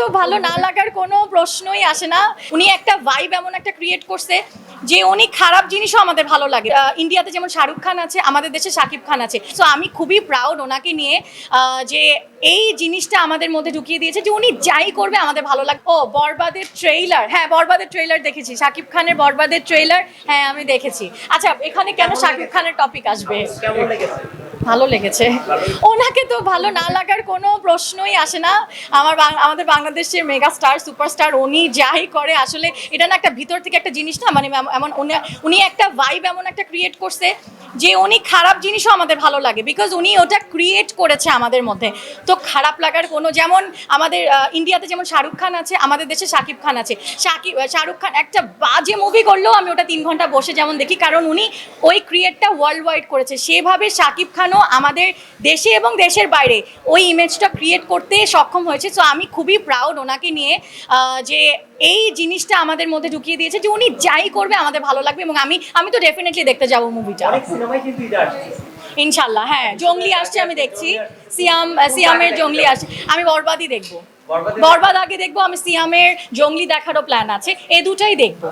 তো ভালো না লাগার কোনো প্রশ্নই আসে না। উনি একটা ভাইব এমন একটা ক্রিয়েট করছে যে উনি খারাপ জিনিসও আমাদের ভালো লাগে। ইন্ডিয়াতে যেমন শাহরুখ খান আছে, আমাদের দেশে শাকিব খান আছে। সো আমি খুবই প্রাউড ওনাকে নিয়ে যে এই জিনিসটা আমাদের মধ্যে ঢুকিয়ে দিয়েছে যে উনি যাই করবে আমাদের ভালো লাগে ও, বরবাদের ট্রেইলার হ্যাঁ বরবাদের ট্রেইলার দেখেছি। শাকিব খানের বরবাদের ট্রেইলার হ্যাঁ আমি দেখেছি। আচ্ছা এখানে কেন শাকিব খানের টপিক আসবে? ভালো লেগেছে। ওনাকে তো ভালো না লাগার কোনো প্রশ্নই আসে না। আমার আমাদের বাংলাদেশের মেগা স্টার সুপারস্টার, উনি যাই করে, আসলে এটা না একটা ভিতর থেকে একটা জিনিস না মানে এমন- উনি একটা ভাইব এমন একটা ক্রিয়েট করছে। যে উনি খারাপ জিনিসও আমাদের ভালো লাগে বিকজ উনি ওটা ক্রিয়েট করেছে আমাদের মধ্যে। তো খারাপ লাগার কোনো, যেমন আমাদের ইন্ডিয়াতে যেমন শাহরুখ খান আছে, আমাদের দেশে শাকিব খান আছে। শাকিব শাহরুখ খান একটা বাজে মুভি করলেও আমি ওটা তিন ঘণ্টা বসে যেমন দেখি, কারণ উনি ওই ক্রিয়েটটা ওয়ার্ল্ড ওয়াইড করেছে। সেভাবে শাকিব খানও আমাদের দেশে এবং দেশের বাইরে ওই ইমেজটা ক্রিয়েট করতে সক্ষম হয়েছে। সো আমি খুবই প্রাউড ওনাকে নিয়ে যে এই জিনিসটা আমাদের মধ্যে ঢুকিয়ে দিয়েছে যে উনি যাই করবে আমাদের ভালো লাগবে এবং আমি আমি তো ডেফিনেটলি দেখতে যাব মুভিটা সিনেমাই কিন্তু এটা আসছে। ইনশাল্লাহ হ্যাঁ জঙ্গলি আসছে আমি দেখছি। সিয়াম সিয়ামের জঙ্গলি আসছে। আমি বরবাদই দেখব। বরবাদ আগে দেখব আমি সিয়ামের জঙ্গলি দেখারও প্ল্যান আছে। এ দুটাই দেখব।